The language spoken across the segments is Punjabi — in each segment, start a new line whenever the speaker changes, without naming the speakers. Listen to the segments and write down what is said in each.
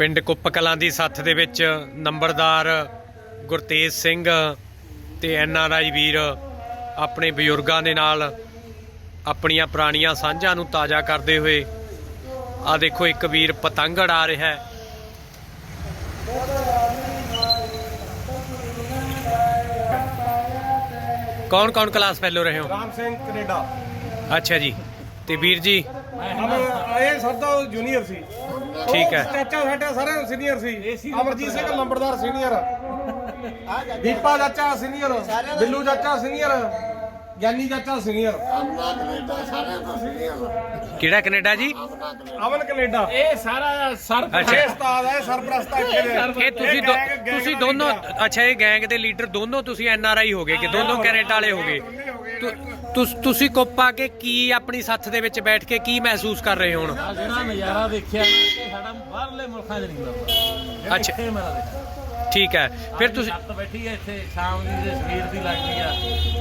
ਪਿੰਡ ਕੁੱਪ ਕਲਾਂ ਦੀ ਸੱਥ ਦੇ ਵਿੱਚ ਨੰਬਰਦਾਰ ਗੁਰਤੇਜ ਸਿੰਘ ਤੇ ਐਨ ਆਰ ਆਈ ਵੀਰ ਆਪਣੇ ਬਜ਼ੁਰਗਾਂ ਦੇ ਨਾਲ ਆਪਣੀਆਂ ਪੁਰਾਣੀਆਂ ਸਾਂਝਾਂ ਨੂੰ ਤਾਜ਼ਾ ਕਰਦੇ ਹੋਏ ਆ ਦੇਖੋ ਇੱਕ ਵੀਰ ਪਤੰਗ ਉਡਾ ਰਿਹਾ ਹੈ। ਕੌਣ ਕੌਣ ਕਲਾਸ ਫੈਲੋ ਰਹੇ ਹੋ?
ਰਾਮ ਸਿੰਘ ਕੈਨੇਡਾ।
ਅੱਛਾ ਜੀ। ਤੇ ਵੀਰ ਜੀ?
ਅਬ ਇਹ ਸਰਦਾ ਜੂਨੀਅਰ ਸੀ।
ਠੀਕ ਹੈ।
ਚਾਚਾ ਸਾਡਾ ਸਾਰੇ ਸੀਨੀਅਰ ਸੀ। ਅਮਰਜੀਤ ਸਿੰਘ ਲੰਬੜਦਾਰ ਸੀਨੀਅਰ ਦੀਪਾ ਚਾਚਾ ਸੀਨੀਅਰ ਬਿੱਲੂ ਚਾਚਾ ਸੀਨੀਅਰ ਗਿਆਨੀ ਚਾਚਾ ਸੀਨੀਅਰ।
ਕਿਹੜਾ ਕੈਨੇਡਾ ਜੀ?
ਅਮਨ ਕੈਨੇਡਾ।
ਇਹ ਸਾਰਾ ਸਰ
ਅੱਛਾ।
ਇਹ ਉਸਤਾਦ ਹੈ ਸਰਪ੍ਰਸਤ ਹੈ ਇੱਥੇ ਦੇ।
ਇਹ ਤੁਸੀਂ ਦੋ- ਤੁਸੀਂ ਦੋਨੋਂ। ਅੱਛਾ ਇਹ ਗੈਂਗ ਦੇ ਲੀਡਰ ਦੋਨੋਂ ਤੁਸੀਂ ਐਨ ਆਰ ਆਈ ਹੋ ਗਏ ਕਿ ਦੋਨੋਂ ਕੈਨੇਡਾ ਵਾਲੇ ਹੋ ਗਏ। ਤੁ- ਤੁਸ- ਤੁਸੀਂ ਕੋਪਾ ਕੇ ਕੀ ਆਪਣੀ ਸੱਥ ਦੇ ਵਿੱਚ ਬੈਠ ਕੇ ਕੀ ਮਹਿਸੂਸ ਕਰ ਰਹੇ ਹੋ ਹੁਣ?
ਆ ਜਿਹੜਾ ਨਜ਼ਾਰਾ ਦੇਖਿਆ ਨਾ ਇਹ ਸਾਡਾ ਬਾਹਰਲੇ ਮੁਲਕਾਂ 'ਚ ਨਹੀਂ ਮਿਲਦਾ
ਅੱਛਾ।
ਇੱਥੇ ਮੇਰਾ ਦੇਖਿਆ।
ਠੀਕ ਹੈ। ਫਿਰ ਤੁਸੀਂ
ਛੱਤ ਬੈਠੀ ਹੈ ਇੱਥੇ ਸ਼ਾਮ ਦੀ ਤੇ ਸਵੇਰ ਦੀ ਲੱਗਦੀ ਆ।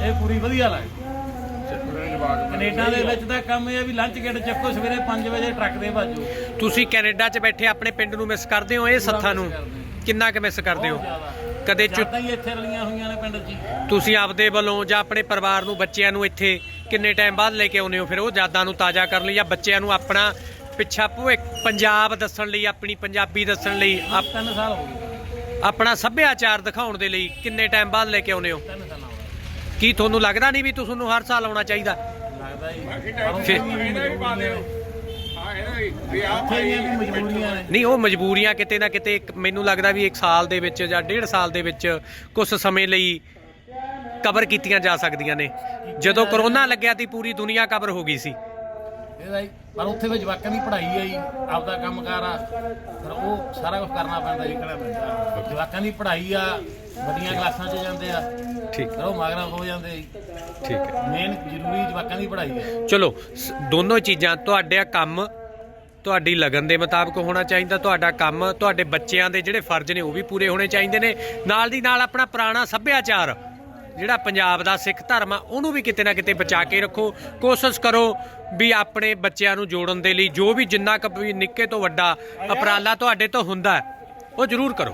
ਇਹ ਪੂਰੀ ਵਧੀਆ ਲੱਗਦੀ। ਕੈਨੇਡਾ ਦੇ ਵਿੱਚ ਤਾਂ ਕੰਮ ਇਹ ਆ ਵੀ ਲੰਚ ਗੇਟ ਚੱਕੋ ਸਵੇਰੇ 5 ਵਜੇ ਟਰੱਕ ਦੇ ਬਾਜੂ
ਤੁਸੀਂ ਕੈਨੇਡਾ 'ਚ ਬੈਠੇ ਆਪਣੇ ਪਿੰਡ ਨੂੰ ਮਿਸ ਕਰਦੇ ਹੋ ਇਹ ਸੱਥਾਂ ਨੂੰ? ਕਿੰਨਾ ਕੁ ਮਿਸ ਕਰਦੇ ਹੋ? ਕਦੇ ਚੁ-
ਚਾਹਤਾ ਹੀ ਇੱਥੇ ਰਲੀਆਂ ਹੋਈਆਂ ਨੇ ਪਿੰਡ 'ਚ ਹੀ।
ਤੁਸੀਂ ਆਪਦੇ ਵੱਲੋਂ ਜਾਂ ਆਪਣੇ ਪਰਿਵਾਰ ਨੂੰ ਬੱਚਿਆਂ ਨੂੰ ਇੱਥੇ ਕਿੰਨੇ ਟਾਈਮ ਬਾਅਦ ਲੈ ਕੇ ਆਉਂਦੇ ਹੋ? ਫਿਰ ਉਹ ਯਾਦਾਂ ਨੂੰ ਤਾਜ਼ਾ ਕਰਨ ਲਈ ਜਾਂ ਬੱਚਿਆਂ ਨੂੰ ਆਪਣਾ ਪਿੱਛਾ ਭਵਿੱਖ ਪੰਜਾਬ ਦੱਸਣ ਲਈ ਆਪਣੀ ਪੰਜਾਬੀ ਦੱਸਣ ਲਈ ਆਪ-
ਤਿੰਨ ਸਾਲ ਹੋ ਗਏ।
ਆਪਣਾ ਸੱਭਿਆਚਾਰ ਦਿਖਾਉਣ ਦੇ ਲਈ ਕਿੰਨੇ ਟਾਈਮ ਬਾਅਦ ਲੈ ਕੇ ਆਉਂਦੇ ਹੋ?
ਤਿੰਨ ਸਾਲਾਂ
ਕੀ ਤੁਹਾਨੂੰ ਲੱਗਦਾ ਨਹੀਂ ਵੀ ਤੁਹਾਨੂੰ ਹਰ ਸਾਲ ਆਉਣਾ ਚਾਹੀਦਾ?
ਲੱਗਦਾ ਹੀ
ਫਿਰ-
ਉੱਥੇ ਵੀ ਮਜਬੂਰੀਆਂ ਨੇ।
ਨਹੀਂ, ਉਹ ਮਜਬੂਰੀਆਂ ਕਿਤੇ ਨਾ ਕਿਤੇ ਇੱਕ- ਮੈਨੂੰ ਲੱਗਦਾ ਵੀ ਇੱਕ ਸਾਲ ਦੇ ਵਿੱਚ ਜਾਂ ਡੇਢ ਸਾਲ ਦੇ ਵਿੱਚ ਕੁਝ ਸਮੇਂ ਲਈ ਕਵਰ ਕੀਤੀਆਂ ਜਾ ਸਕਦੀਆਂ ਨੇ। ਜਦੋਂ ਕਰੋਨਾ ਲੱਗਿਆ ਤੀ, ਪੂਰੀ ਦੁਨੀਆ ਕਵਰ ਹੋ ਗਈ ਸੀ।
ਇਹਦਾ ਹੀ ਪਰ ਉੱਥੇ ਵੀ ਜਵਾਕਾਂ ਦੀ ਪੜ੍ਹਾਈ ਆ ਜੀ ਆਪਦਾ ਕੰਮਕਾਰ ਆ। ਫਿਰ ਉਹ ਸਾਰਾ ਕੁਝ ਕਰਨਾ ਪੈਂਦਾ ਜੀ ਜਵਾਕਾਂ ਦੀ ਪੜ੍ਹਾਈ ਆ ਵੱਡੀਆਂ ਕਲਾਸਾਂ 'ਚ ਜਾਂਦੇ ਆ।
ਠੀਕ।
ਫਿਰ ਉਹ ਮਗਰਾਂ ਹੋ ਜਾਂਦੇ ਜੀ।
ਠੀਕ ਹੈ।
ਮੇਨ ਜ਼ਰੂਰੀ ਜਵਾਕਾਂ ਦੀ ਪੜ੍ਹਾਈ ਹੈ।
ਚਲੋ ਸ- ਦੋਨੋਂ ਚੀਜ਼ਾਂ ਤੁਹਾਡਾ ਕੰਮ ਤੁਹਾਡੀ ਲਗਨ ਦੇ ਮੁਤਾਬਕ ਹੋਣਾ ਚਾਹੀਦਾ ਤੁਹਾਡਾ ਕੰਮ ਤੁਹਾਡੇ ਬੱਚਿਆਂ ਦੇ ਜਿਹੜੇ ਫਰਜ਼ ਨੇ ਉਹ ਵੀ ਪੂਰੇ ਹੋਣੇ ਚਾਹੀਦੇ ਨੇ। ਨਾਲ ਦੀ ਨਾਲ ਆਪਣਾ ਪੁਰਾਣਾ ਸੱਭਿਆਚਾਰ ਜਿਹੜਾ ਪੰਜਾਬ ਦਾ ਸਿੱਖ ਧਰਮ ਆ ਉਹਨੂੰ ਵੀ ਕਿਤੇ ਨਾ ਕਿਤੇ ਬਚਾ ਕੇ ਰੱਖੋ। ਕੋਸ਼ਿਸ਼ ਕਰੋ ਵੀ ਆਪਣੇ ਬੱਚਿਆਂ ਨੂੰ ਜੋੜਨ ਦੇ ਲਈ ਜੋ ਵੀ ਜਿੰਨਾ ਕੁ ਵੀ ਨਿੱਕੇ ਤੋਂ ਵੱਡਾ ਉਪਰਾਲਾ ਤੁਹਾਡੇ ਤੋਂ ਹੁੰਦਾ ਹੈ, ਉਹ ਜ਼ਰੂਰ ਕਰੋ।